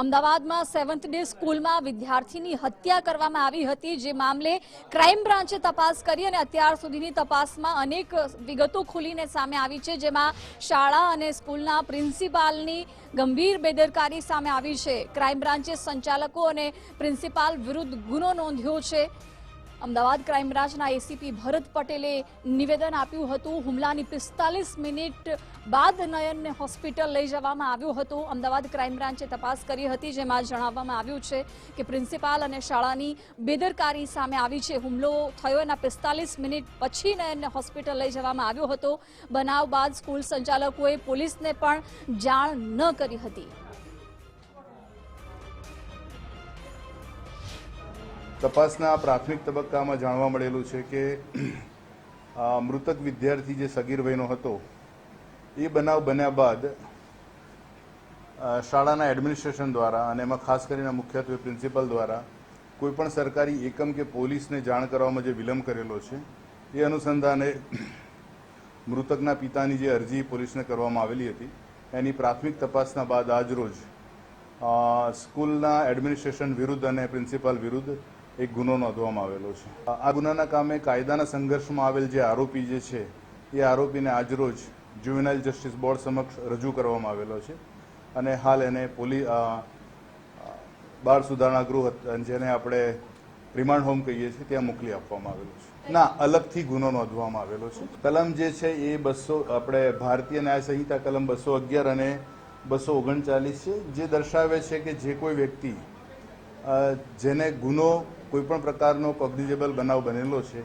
અમદાવાદમાં seventh day સ્કૂલમાં વિદ્યાર્થીની હત્યા કરવામાં આવી હતી. જે મામલે ક્રાઇમ બ્રાન્ચે તપાસ કરી અને અત્યાર સુધીની તપાસમાં અનેક વિગતો ખુલીને સામે આવી છે, જેમાં શાળા અને સ્કૂલના પ્રિન્સિપાલની ગંભીર બેદરકારી સામે આવી છે. ક્રાઇમ બ્રાન્ચે સંચાલકો અને પ્રિન્સિપાલ વિરુદ્ધ ગુનો નોંધ્યો છે. અમદાવાદ ક્રાઇમ બ્રાન્ચના એસીપી ભરત પટેલે નિવેદન આપ્યું હતું. હુમલાની પિસ્તાલીસ મિનિટ બાદ નયનને હોસ્પિટલ લઈ જવામાં આવ્યું હતું. અમદાવાદ ક્રાઇમ બ્રાન્ચે તપાસ કરી હતી, જેમાં જણાવવામાં આવ્યું છે કે પ્રિન્સિપાલ અને શાળાની બેદરકારી સામે આવી છે. હુમલો થયો એના પિસ્તાલીસ મિનિટ પછી નયનને હોસ્પિટલ લઈ જવામાં આવ્યો હતો. બનાવ બાદ સ્કૂલ સંચાલકોએ પોલીસને પણ જાણ ન કરી હતી. તપાસના પ્રાથમિક તબક્કામાં જાણવા મળેલું છે કે મૃતક વિદ્યાર્થી જે સગીર વયનો હતો, એ બનાવ બન્યા બાદ શાળાના એડમિનિસ્ટ્રેશન દ્વારા અને એમાં ખાસ કરીને મુખ્યત્વે પ્રિન્સિપલ દ્વારા કોઈ પણ સરકારી એકમ કે પોલીસને જાણ કરવામાં જે વિલંબ કરેલો છે, એ અનુસંધાને મૃતકના પિતાની જે અરજી પોલીસને કરવામાં આવેલી હતી. એની પ્રાથમિક તપાસના બાદ આજરોજ સ્કૂલના એડમિનિસ્ટ્રેશન વિરુદ્ધ અને પ્રિન્સિપાલ વિરુદ્ધ એક ગુનો નોંધવામાં આવેલો છે. આ ગુનાના કામે કાયદાના સંઘર્ષમાં આવેલ જે આરોપી જે છે એ આરોપીને આજરોજ જ્યુવેનાઇલ જસ્ટિસ બોર્ડ સમક્ષ રજૂ કરવામાં આવેલો છે અને હાલ એને પોલી અ, અ, બાળ સુધારણા ગૃહ જેને આપણે રિમાન્ડ હોમ કહીએ છીએ ત્યાં મોકલી આપવામાં આવેલો છે. ના અલગથી ગુનો નોંધવામાં આવેલો છે. કલમ જે છે એ બસો આપણે ભારતીય ન્યાય સંહિતા કલમ બસો અગિયાર અને બસો ઓગણચાલીસ છે જે દર્શાવે છે કે જે કોઈ વ્યક્તિ જેને ગુનો કોઈપણ પ્રકારનો કોગ્નિઝેબલ બનાવ બનેલો છે,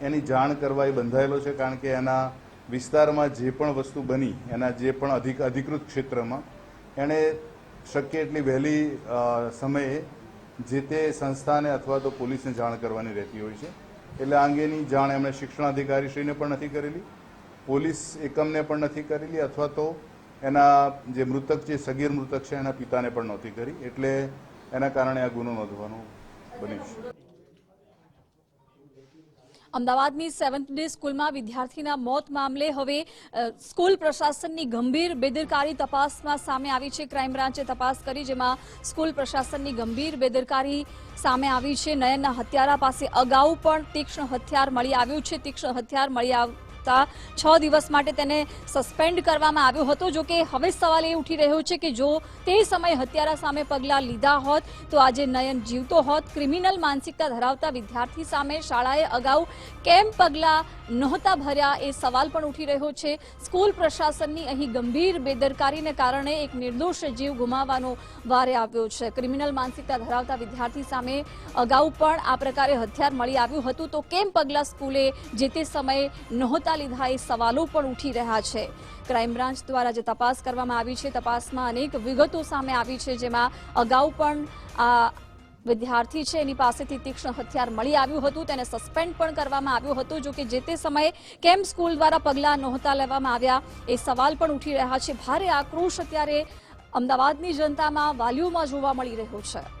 એની જાણ કરવા એ બંધાયેલો છે, કારણ કે એના વિસ્તારમાં જે પણ વસ્તુ બની, એના જે પણ અધિક, અધિકૃત ક્ષેત્રમાં, એણે શક્ય એટલી વહેલી સમયે જે તે સંસ્થાને અથવા તો પોલીસને જાણ કરવાની રહેતી હોય છે. એટલે આ અંગેની જાણ એમણે શિક્ષણાધિકારીશ્રીને પણ નથી કરેલી, પોલીસ એકમને પણ નથી કરેલી, અથવા તો એના જે મૃતક જે સગીર મૃતક છે, એના પિતાને પણ નહોતી કરી. એટલે એના કારણે આ ગુનો નોંધવાનું બન્યું અમદાવાદની સેવન્થ ડે સ્કૂલમાં વિદ્યાર્થીના મોત મામલે હવે સ્કૂલ પ્રશાસનની ગંભીર બેદરકારી તપાસમાં સામે આવી છે. ક્રાઇમ બ્રાન્ચે તપાસ કરી જેમાં સ્કૂલ પ્રશાસનની ગંભીર બેદરકારી સામે આવી છે. નયનના હત્યારા પાસે અગાઉ પણ તીક્ષ્ણ હથિયાર મળી આવ્યું છે. તીક્ષ્ણ હથિયાર મળી આવતા છ દિવસ માટે તેને સસ્પેન્ડ કરવામાં આવ્યો હતો. જો કે હવે સવાલ એ ઉઠી રહ્યો છે કે જો તે સમયે હત્યારા સામે પગલાં લીધા હોત, તો આજે નયન જીવતો હોત. ક્રિમિનલ માનસિકતા ધરાવતા વિદ્યાર્થી સામે શાળાએ અગાઉ કેમ પગલાં નહોતા ભર્યા એ સવાલ પણ ઉઠી રહ્યો છે. સ્કૂલ પ્રશાસનની અહીં ગંભીર બેદરકારીને કારણે એક નિર્દોષ જીવ ગુમાવવાનો વારે આવ્યો છે. ક્રિમિનલ માનસિકતા ધરાવતા વિદ્યાર્થી સામે અગાઉ પણ આ પ્રકારે હથિયાર મળી આવ્યું હતું. તો કેમ પગલાં સ્કૂલે જે તે સમયે નહોતા લીધા એ સવાલો પણ ઉઠી રહ્યા છે. ક્રાઇમ બ્રાન્ચ દ્વારા જે તપાસ કરવામાં આવી છે, તપાસમાં અનેક વિગતો સામે આવી છે, જેમાં અગાઉ પણ આ વિદ્યાર્થી છે, એની પાસેથી તીક્ષ્ણ હથિયાર મળી આવ્યું હતું. તેને સસ્પેન્ડ પણ કરવામાં આવ્યું હતું, જો કે જે તે સમયે કેમ સ્કૂલ દ્વારા પગલાં નહોતા લેવામાં આવ્યા એ સવાલ પણ ઉઠી રહ્યા છે. ભારે આક્રોશ અત્યારે અમદાવાદની જનતામાં વાલીઓમાં જોવા મળી રહ્યો છે.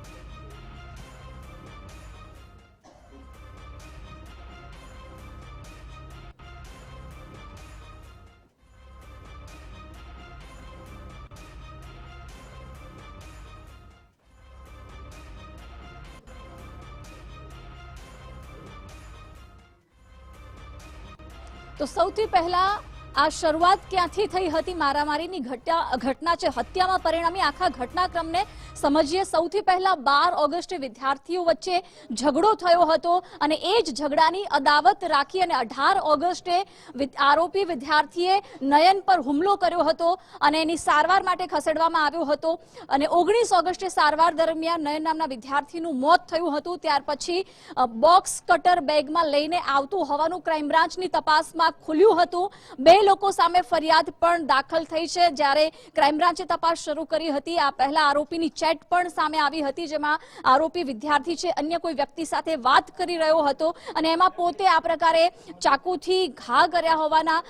તો સૌથી પહેલા આ શરૂઆત ક્યાંથી થઈ હતી? મારામારીની ઘટના છે. હત્યામાં પરિણામી આખા ઘટનાક્રમને સમજીએ. સૌથી પહેલા બાર ઓગસ્ટે વિદ્યાર્થીઓ વચ્ચે ઝઘડો થયો હતો અને એ જ ઝઘડાની અદાવત રાખી અને અઢાર ઓગસ્ટે આરોપી વિદ્યાર્થીએ નયન પર હુમલો કર્યો હતો અને એની સારવાર માટે ખસેડવામાં આવ્યો હતો અને ઓગણીસ ઓગસ્ટે સારવાર દરમિયાન નયન નામના વિદ્યાર્થીનું મોત થયું હતું. ત્યાર પછી બોક્સ કટર બેગમાં લઈને આવતું હોવાનું ક્રાઇમ બ્રાન્ચની તપાસમાં ખુલ્યું હતું. બે લોકો સામે ફરિયાદ પણ દાખલ થઈ છે. જ્યારે ક્રાઇમ બ્રાન્ચે તપાસ શરૂ કરી હતી, આ પહેલા આરોપીની ચેટ પણ સામે આવી હતી, જેમાં આરોપી વિદ્યાર્થી છે, અન્ય કોઈ વ્યક્તિ સાથે વાત કરી રહ્યો હતો અને એમાં પોતે આ પ્રકારે ચાકુથી ઘા કર્યા હોવાના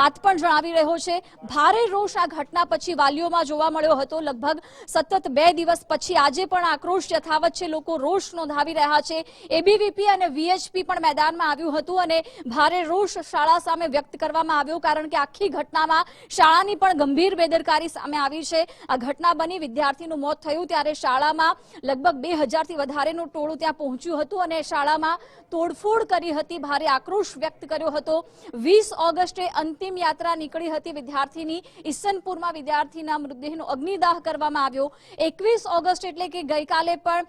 વાત પણ જણાવી રહ્યો છે. ભારે રોષ આ ઘટના પછી વાલીઓમાં જોવા મળ્યો હતો. લગભગ સતત બે દિવસ પછી આજે પણ આક્રોશ યથાવત છે. લોકો રોષ નોંધાવી રહ્યા છે. એબીવીપી અને વીએચપી પણ મેદાનમાં આવ્યું હતું અને ભારે રોષ શાળા સામે વ્યક્ત કરવામાં આવ્યો કારણ કે આખી ઘટનામાં શાળાની પણ ગંભીર બેદરકારી સામે આવી છે. આ ઘટના બની વિદ્યાર્થીનું મોત થયું ત્યારે શાળામાં લગભગ બે હજારથી વધારેનું ટોળું ત્યાં પહોંચ્યું હતું અને શાળામાં તોડફોડ કરી હતી, ભારે આક્રોશ વ્યક્ત કર્યો હતો. વીસ ઓગસ્ટે અંતિમ યાત્રા નીકળી હતી વિદ્યાર્થીની. ઈસનપુરમાં વિદ્યાર્થીના મૃતદેહનો અગ્નિદાહ કરવામાં આવ્યો. એકવીસ ઓગસ્ટ એટલે કે ગઈકાલે પણ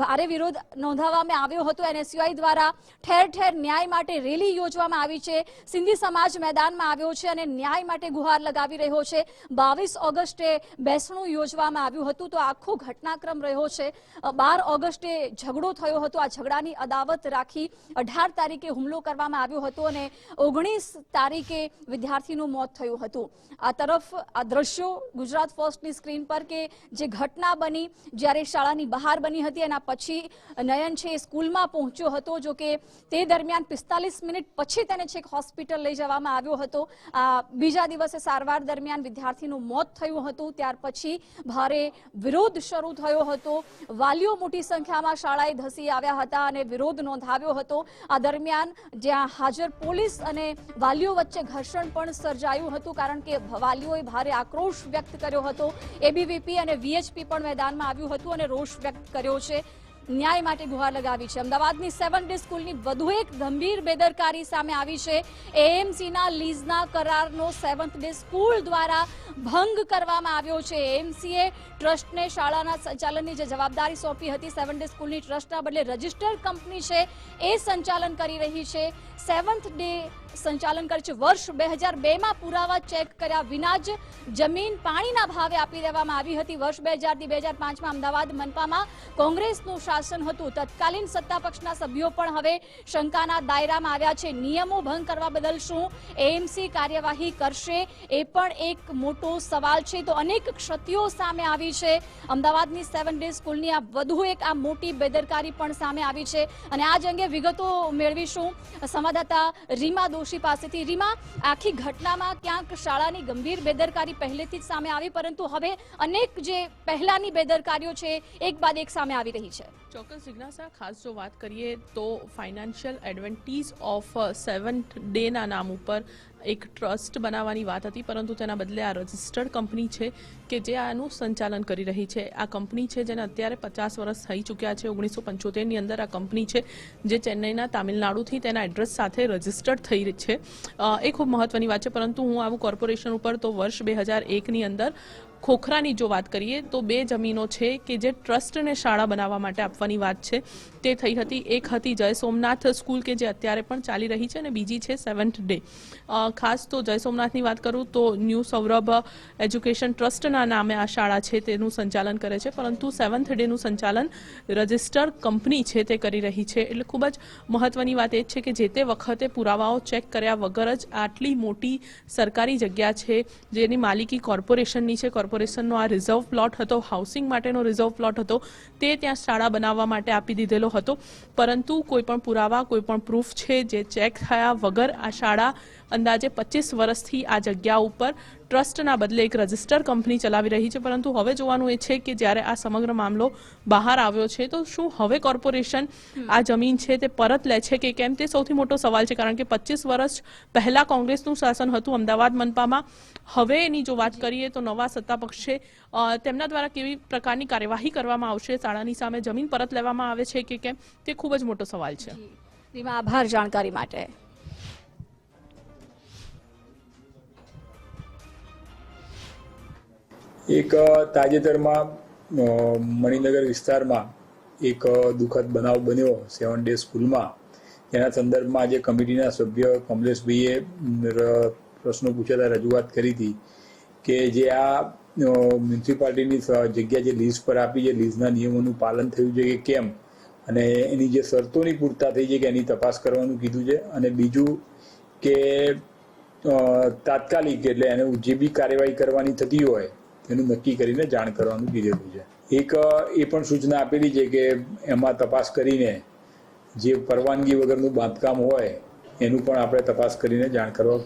ભારે વિરોધ નોંધાવવામાં આવ્યો હતો. એનએસયુઆઈ દ્વારા ઠેર ઠેર ન્યાય માટે રેલી યોજવામાં આવી છે. સિંધી સમાજ મેદાનમાં આવ્યો છે અને ન્યાય માટે ગુહાર લગાવી રહ્યો છે. બાવીસ ઓગસ્ટે બેસણું યોજવામાં આવ્યું હતું તો આખો ઘટનાક્રમ રહ્યો છે. બાર ઓગસ્ટે ઝઘડો થયો હતો. આ ઝઘડાની અદાવત રાખી અઢાર તારીખે હુમલો કરવામાં આવ્યો હતો અને ઓગણીસ તારીખે વિદ્યાર્થીનું મોત થયું હતું. આ તરફ આ દ્રશ્યો ગુજરાત ફર્સ્ટની સ્ક્રીન પર કે જે ઘટના બની જ્યારે શાળાની બહાર બની હતી એના પછી નયન છે એ સ્કૂલમાં પહોંચ્યો હતો. જો કે તે દરમિયાન પિસ્તાલીસ મિનિટ પછી તેને છેક હોસ્પિટલ લઈ જવામાં આવ્યો હતો. બીજા દિવસે સારવાર દરમિયાન વિદ્યાર્થીનું મોત થયું હતું. ત્યાર પછી ભારે વિરોધ શરૂ થયો હતો. વાલીઓ મોટી સંખ્યામાં શાળાએ ધસી આવ્યા હતા અને વિરોધ નોંધાવ્યો હતો. આ દરમિયાન જ્યાં હાજર પોલીસ અને વાલીઓ વચ્ચે ઘર્ષણ પણ સર્જાયું હતું કારણ કે વાલીઓએ ભારે આક્રોશ વ્યક્ત કર્યો હતો. એબીવીપી અને વીએચપી પણ મેદાનમાં આવ્યું હતું અને રોષ વ્યક્ત કર્યો છે. ન્યાય માટે ગુહાર લગાવી છે. અમદાવાદની સેવન ડે સ્કૂલની વધુ એક ગંભીર બેદરકારી સામે આવી છે. એએમસીના લીઝના કરારનો સેવન્થ ડે સ્કૂલ દ્વારા ભંગ કરવામાં આવ્યો છે. એએમસીએ ટ્રસ્ટને શાળાના સંચાલનની જે જવાબદારી સોંપી હતી, સેવન ડે સ્કૂલની ટ્રસ્ટના બદલે રજિસ્ટર્ડ કંપની છે, એ સંચાલન કરી રહી છે. સેવન્થ ડે સંચાલન કરે છે. વર્ષ બે હજાર બેમાં પુરાવા ચેક કર્યા વિના જ જમીન પાણીના ભાવે આપી દેવામાં આવી હતી. વર્ષ બે હજારથી બે હજાર પાંચમાં અમદાવાદ મનપામાં કોંગ્રેસનું શાસન હતું. તત્કાલીન સત્તા પક્ષના સભ્યો પણ હવે શંકાના દાયરામાં આવ્યા છે. નિયમો ભંગ કરવા બદલ શું એએમસી કાર્યવાહી કરશે એ પણ એક મોટો સવાલ છે. તો અનેક ક્ષતિઓ સામે આવી છે. અમદાવાદની સેવન ડે સ્કૂલની આ વધુ એક આ મોટી બેદરકારી પણ સામે આવી છે. અને આ જ અંગે વિગતો મેળવીશું સંવાદદાતા રીમા દોશી પાસેથી. રીમા, આખી ઘટનામાં ક્યાંક શાળાની ગંભીર બેદરકારી પહેલેથી જ સામે આવી, પરંતુ હવે અનેક જે પહેલાની બેદરકારીઓ છે, એક બાદ એક સામે આવી રહી છે. ચોક્કસ જિજ્ઞાસા, ખાસ જો વાત કરીએ તો ફાઇનાન્શિયલ એડવેન્ટીઝ ઓફ સેવન્થ ડેના નામ ઉપર એક ટ્રસ્ટ બનાવવાની વાત હતી, પરંતુ તેના બદલે આ રજિસ્ટર્ડ કંપની છે કે જે આનું સંચાલન કરી રહી છે. આ કંપની છે જેને અત્યારે પચાસ વર્ષ થઈ ચૂક્યા છે, ઓગણીસો પંચોતેરની અંદર આ કંપની છે જે ચેન્નઈના તામિલનાડુથી તેના એડ્રેસ સાથે રજિસ્ટર્ડ થઈ છે. એ ખૂબ મહત્વની વાત છે, પરંતુ હું આવું કોર્પોરેશન ઉપર તો વર્ષ બે હજાર એકની અંદર ખોખરાની જો વાત કરીએ તો બે જમીનો છે કે જે ટ્રસ્ટને શાળા બનાવવા માટે આપવાની વાત છે. તે થઈ હતી, એક હતી જય સોમનાથ સ્કૂલ કે જે અત્યારે પણ ચાલી રહી છે અને બીજી છે સેવન્થ ડે. ખાસ તો જય સોમનાથની વાત કરું તો ન્યૂ સૌરભ એજ્યુકેશન ટ્રસ્ટના નામે આ શાળા છે તેનું સંચાલન કરે છે. પરંતુ સેવન્થ ડેનું સંચાલન રજિસ્ટર કંપની છે તે કરી રહી છે. એટલે ખૂબ જ મહત્વની વાત એ જ છે કે જે તે વખતે પુરાવાઓ ચેક કર્યા વગર જ આટલી મોટી સરકારી જગ્યા છે જેની માલિકી કોર્પોરેશનની છે. કોર્પોરેશનનો આ રિઝર્વ પ્લોટ હતો હાઉસિંગ માટેનો રિઝર્વ પ્લોટ હતો, તે ત્યાં શાળા બનાવવા માટે આપી દીધેલો હતો. પરંતુ કોઈપણ પુરાવા કોઈપણ પ્રૂફ છે જે ચેક થયા વગર આ શાળા અંદાજે પચીસ વર્ષથી આ જગ્યા ઉપર ટ્રસ્ટના બદલે એક રજિસ્ટર કંપની ચલાવી રહી છે. પરંતુ હવે જોવાનું એ છે કે જ્યારે આ સમગ્ર મામલો બહાર આવ્યો છે, તો શું હવે કોર્પોરેશન આ જમીન છે તે પરત લે છે કે કેમ? તે સૌથી મોટો સવાલ છે, કારણ કે પચીસ વર્ષ પહેલાં કોંગ્રેસનું શાસન હતું અમદાવાદ મનપામાં. હવે એની જો વાત કરીએ તો નવા સત્તા પક્ષે તેમના દ્વારા કેવી પ્રકારની કાર્યવાહી કરવામાં આવશે? શાળાની સામે જમીન પરત લેવામાં આવે છે કે કેમ? તે ખૂબ જ મોટો સવાલ છે. આભાર જાણકારી માટે. એક તાજેતરમાં મણિનગર વિસ્તારમાં એક દુઃખદ બનાવ બન્યો સેવન ડે સ્કૂલમાં. તેના સંદર્ભમાં આજે કમિટીના સભ્ય કમલેશભાઈએ પ્રશ્નો પૂછ્યા હતા, રજૂઆત કરી હતી કે જે આ મ્યુનિસિપાલિટીની જગ્યા જે લીઝ પર આપી છે, લીઝના નિયમોનું પાલન થયું છે કે કેમ? અને એની જે શરતોની પૂરતા થઈ છે કે એની તપાસ કરવાનું કીધું છે? અને બીજું કે તાત્કાલિક એટલે એને જે બી કાર્યવાહી કરવાની થતી હોય એનું નક્કી કરીને જાણ કરવાનું કીધેલું છે. એક, એ પણ સૂચના આપેલી છે કે એમાં તપાસ કરીને જે પરવાનગી વગરનું બાંધકામ હોય, એનું પણ આપણે તપાસ કરીને જાણ કરવા